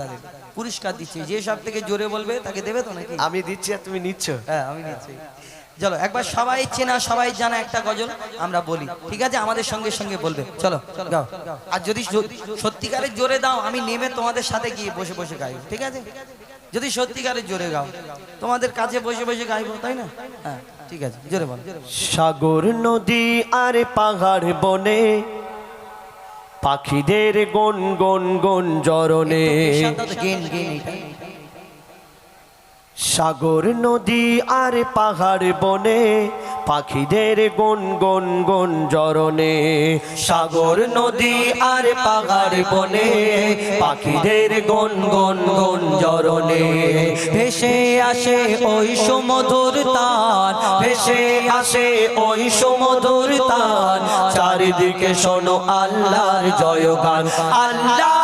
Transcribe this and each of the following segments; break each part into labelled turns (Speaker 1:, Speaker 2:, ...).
Speaker 1: তাদের। পুরস্কার দিচ্ছে। যে সব থেকে জোরে বলবে তাকে দেবে তো নাকি?
Speaker 2: আমি দিচ্ছি আর তুমি নিচ্ছ।
Speaker 1: হ্যাঁ আমি নিচ্ছি। চলো একবার সবাই চেনা সবাই জানা একটা গজল আমরা বলি। ঠিক আছে? আমাদের সঙ্গে সঙ্গে বলবে। চলো গাও আর যদি সত্যিকারের জোরে দাও আমি নেমে তোমাদের সাথে গিয়ে বসে বসে গাইব। ঠিক আছে? যদি সত্যিকারের জোরে গাও তোমাদের কাছে বসে বসে গাইবো তাই না? হ্যাঁ ঠিক আছে। জোরে বল।
Speaker 2: সাগর নদী আর পাহাড় বনে পাখিদের গন গন গন জরনে সাগর নদী আর পাহাড় বনে পাখিদের গন গন গন জরনে সাগর, নদী আর পাহাড় বনে, পাখিদের গন গন গন জরনে ভেসে আসে ওই সুমধুর তার ভেসে আসে ওই সুমধুর তার চারিদিকে শোনো আল্লাহর জয়গান, আল্লাহ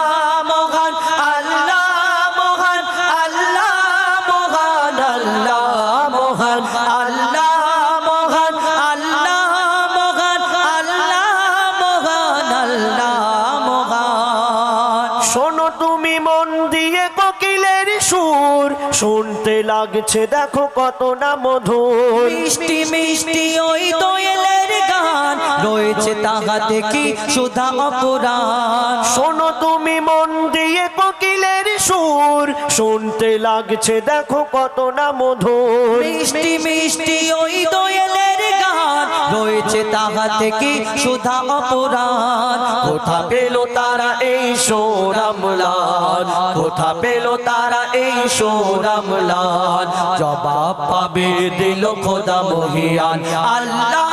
Speaker 2: শুনতে লাগছে দেখো কত না মধু
Speaker 1: মিষ্টি মিষ্টি রয়েছে তাহাতে কি সুধা অপরাণ।
Speaker 2: শোনো তুমি মন দিয়ে কোকিলের সুর শুনতে লাগছে দেখো কত না মধুর।
Speaker 1: মিষ্টি মিষ্টি ওই দোয়েলের গান রয়েছে তাহাতে কি সুধা অপরাণ।
Speaker 2: কোথা পেল তারা এই সোরামলান কোথা পেল তারা এই সোরামলান জবাব পাবে দিল খোদা মহিয়ান। আল্লাহ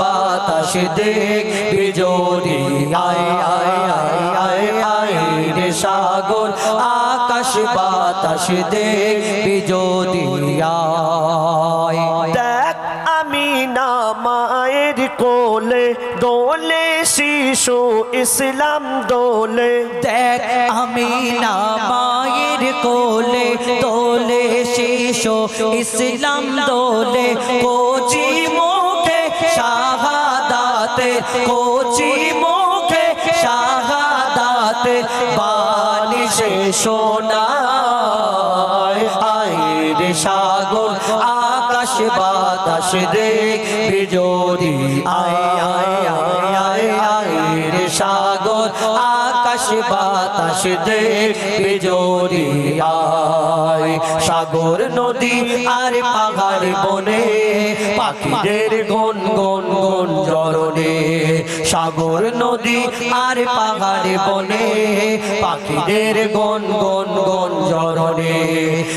Speaker 2: বাতাস দেখ বিজোরি আয় আয় আয় আয় আয় রে সাগর। আকাশ বাতাস দেখ বিজোরি আয়। দেখ আমি না মায়ের কোলে দোলে শিশু ইসলাম দোলে।
Speaker 1: দেখ আমি না মায়ের কোলে দোলে শিশু ইসলাম দোলে। কোচি কোচি মুখে শাহাদাত
Speaker 2: বালিশে সোনায় আয়ের সাগর আকাশ বাতাস দেখ বিজোরি আয় আয় আয় আয় আয়ের সাগর আকাশ বাতাস দেখবে জোরিয়ায় সাগর নদী আর পাহাড় বনে পাখিদের গন গন গন জরনে সাগর নদী আর পাহাড়ে বনে, পাখিদের গন গন গন জরণে।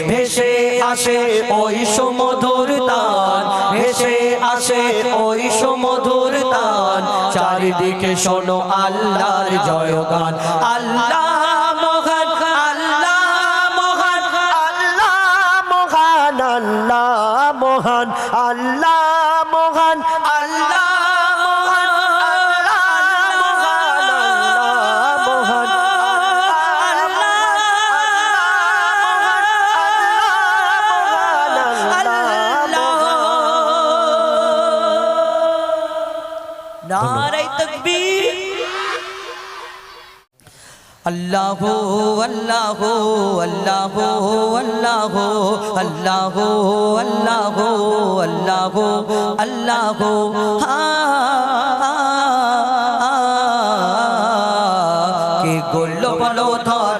Speaker 2: ভেসে আসে ওই সমধুর তান, ভেসে আসে ওই সমধুর তান। চারিদিকে শোনো আল্লাহর জয়গান, আল্লাহ
Speaker 1: নারাই তকবীর। আল্লাহ আল্লাহ আল্লাহ আল্লাহ আল্লাহ আল্লাহ আল্লাহ আল্লাহ কে গোল্ল বলো ধরা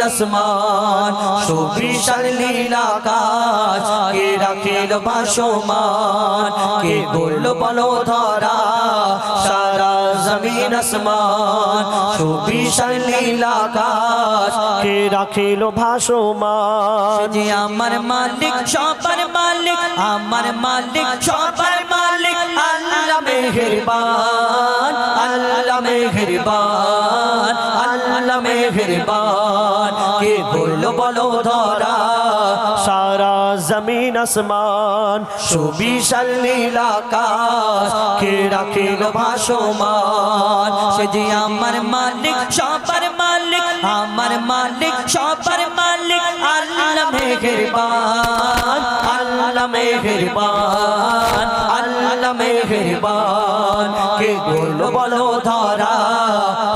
Speaker 1: জমিন আসমান সুবিশাল নীল আকাশ কে রাখিল ভাসমান কে গোল্ল বলো ধরা সারা জমিন আসমান সুবিশাল নীল আকাশ
Speaker 2: কে রাখিল ভাসমান।
Speaker 1: আমার মালিক সবার মালিক আমার মালিক সবার মালিক আল্লাহ মেহেরবান আল্লাহ মেহেরবান আল্লাহ মেহেরবান। কে বলল বলো ধরা।
Speaker 2: সারা জমিন আসমান,
Speaker 1: সুবিশাল নীল আকাশ, কে রাখিল ভাসমান? সে যে আমার মালিক, সবার মালিক, আমার মালিক, সবার মালিক, আল্লাহ মেহেরবান আল্লাহ মেহেরবান আল্লাহ মেহেরবান, কে বলো বলো ধরা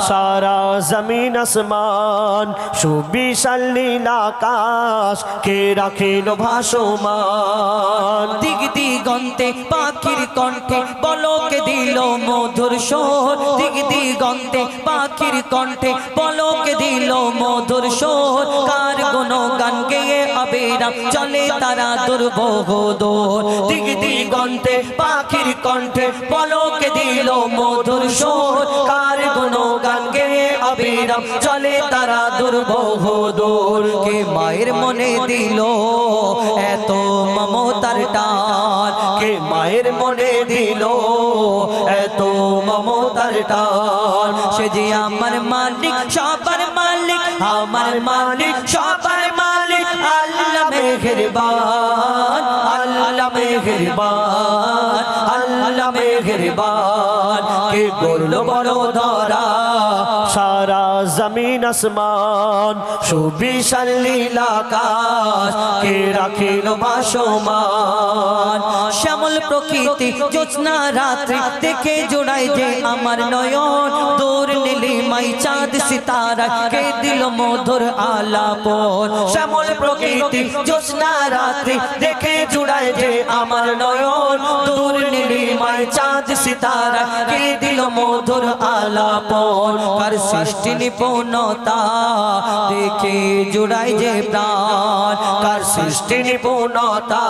Speaker 2: সারা জমিন আসমান, সুবিশাল নীল আকাশ, কে রাখিল ভাসমান?
Speaker 1: দিগ দিগন্তে পাখির কণ্ঠে বলকে দিল মধুর সোর? দিগ দিগন্তে পাখির কণ্ঠে বলকে দিল মধুর সোর? কার গুণ গান গেয়ে আবেরাম চলে তারা দুর্বহ দোর। দিক দিগন্তে পাখির কণ্ঠে বলকে দিল মধুর সোর। কার গুণ গান গেয়ে আবেরাম চলে তারা দুর্বহ দোর। কে মায়ের মনে দিল এত মমতার টান? কে মায়ের মনে দিল এত মমতার টান? সে যে আমার মালিক, সবার মালিক, আমার মালিক, সবার আল্লাহ মেহেরবান আল্লাহ মেহেরবান আল্লাহ মেহেরবান। কে করল বড় ধরা?
Speaker 2: জমিন আসমান, সুবিশাল নীল আকাশ, কে রাখিল ভাসমান?
Speaker 1: শ্যামল প্রকৃতি জ্যোৎস্না রাত্রি, দেখে জোড়াই যে আমার নয়ন। দূর নীলিমাই চাঁদ সিতারা, কে দিল মধুর আলাপন? শ্যামল প্রকৃতি জ্যোৎস্না রাত্রি, দেখে জোড়াই যে আমার নয়ন। দূর নীলিমাই চাঁদ সিতারা, কে দিল মধুর আলাপন? কার সৃষ্টি নিপুণতা দেখে জোড়াই যে প্রাণ কার সৃষ্টি নিপুণতা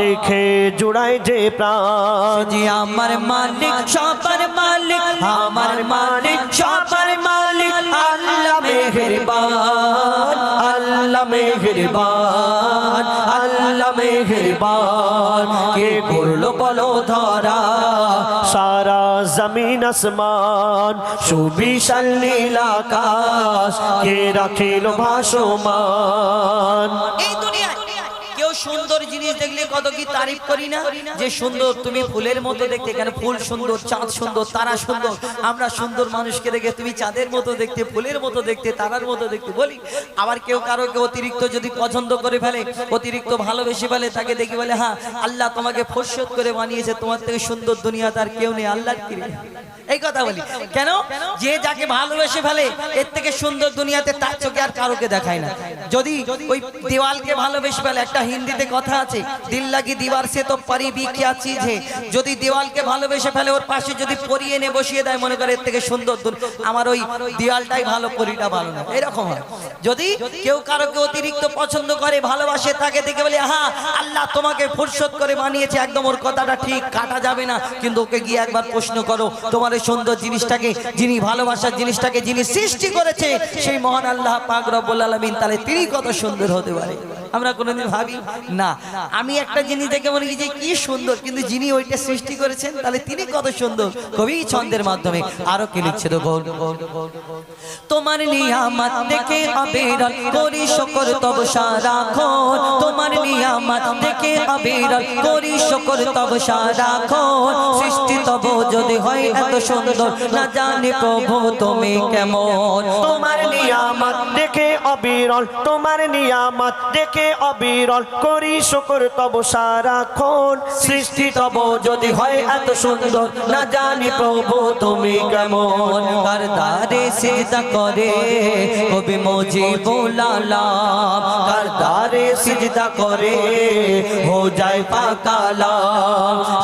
Speaker 2: দেখে জুড়াই যে প্রাণ।
Speaker 1: যে আমার মালিক সবার মালিক আমার মালিক সবার মালিক আল্লাহ মেহেরবান আল্লাহ মেহেরবান আল্লাহ মেহেরবান। কে করল বলো ধরা?
Speaker 2: সারা জমিন আসমান সুবিশাল নীল আকাশ, কে রাখিল ভাসমান?
Speaker 1: কেউ সুন্দর জিনিস দেখলে কত কি তারিফ করি না? যে সুন্দর তুমি ফুলের মতো দেখতে, কেন ফুল সুন্দর, চাঁদ সুন্দর, তারা সুন্দর? আমরা সুন্দর মানুষকে দেখে তুমি চাঁদের মতো দেখতে, ফুলের মতো দেখতে, তারার মতো দেখতে বলি। আবার কেউ কারও কেউ অতিরিক্ত যদি পছন্দ করে ফেলে, অতিরিক্ত ভালোবেসে ফেলে, তাকে দেখি বলে হ্যাঁ আল্লাহ তোমাকে ফসত করে বানিয়েছে, তোমার থেকে সুন্দর দুনিয়া তার কেউ নেই, আল্লাহর কি এই কথা বলি। কেন? যে যাকে ভালোবেসে ফেলে এর থেকে সুন্দর দুনিয়াতে তার চোখে আর কারোকে দেখায় না। যদি ওই দেওয়ালকে ভালোবেসে ফেলে একটা হিন্দিতে কথা আছে দিল লাগি দিবার সে তো পারিবি কি চিজ হে? যদি দেওয়ালকে ভালোবেসে ফেলে ওর পাশে যদি পরি এনে বসিয়ে দেয় মনে করে এর থেকে সুন্দর আমার ওই দেওয়ালটাই ভালো পরিটা ভালো না। এরকম হয়। যদি কেউ কারোকে অতিরিক্ত পছন্দ করে ভালোবাসে তাকে দেখে বলে হ্যাঁ আল্লাহ তোমাকে ফুরসত করে বানিয়েছে একদম ওর কথাটা ঠিক কাটা যাবে না। কিন্তু ওকে গিয়ে একবার প্রশ্ন করো তোমার এই সুন্দর জিনিসটাকে, যিনি ভালোবাসার জিনিসটাকে, যিনি সৃষ্টি করেছে, সেই মহান আল্লাহ পাগর রব্বুল আলামিন, তাহলে তিনি কত সুন্দর হতে পারে। আমরা কোনোদিন ভাবি না। আমি একটা জিনিস দেখে মনে কি যে কি সুন্দর কিন্তু যিনি ওইটা সৃষ্টি করেছেন তাহলে তিনি কত সুন্দর। কবি ছন্দের মাধ্যমে আরও কি লিখছে তো গৌর তোমার নিয়ামত দেখে আবেদন করি শকর তব সারাক্ষণ তোমার নিয়ামত দেখে আবেদন করি শকর তব সারাক্ষণ সৃষ্টি তব যদি হয় এত সুন্দর না জানি প্রভু তুমি কেমন।
Speaker 2: তোমার নিয়ামত দেখে অবিরল তোমার নিয়ামত দেখে অবিরল করি, শুকর তব সারাক্ষণ। সৃষ্টি তব যদি হয় এত সুন্দর, না জানি প্রভু তুমি কেমন।
Speaker 1: কার করে, কবি মুজিবুল আলাম। কার সিজদা করে, হো যায়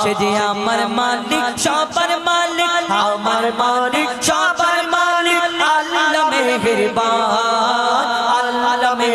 Speaker 1: সে যে আমার মালিক, সবার মালিক, আমার মালিক, সবার মালিক, আল্লাহ মেহেরবান।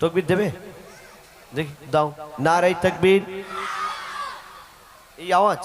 Speaker 2: তকবির দেবে? দেখি দাও। নারাই তকবির। এই আওয়াজ।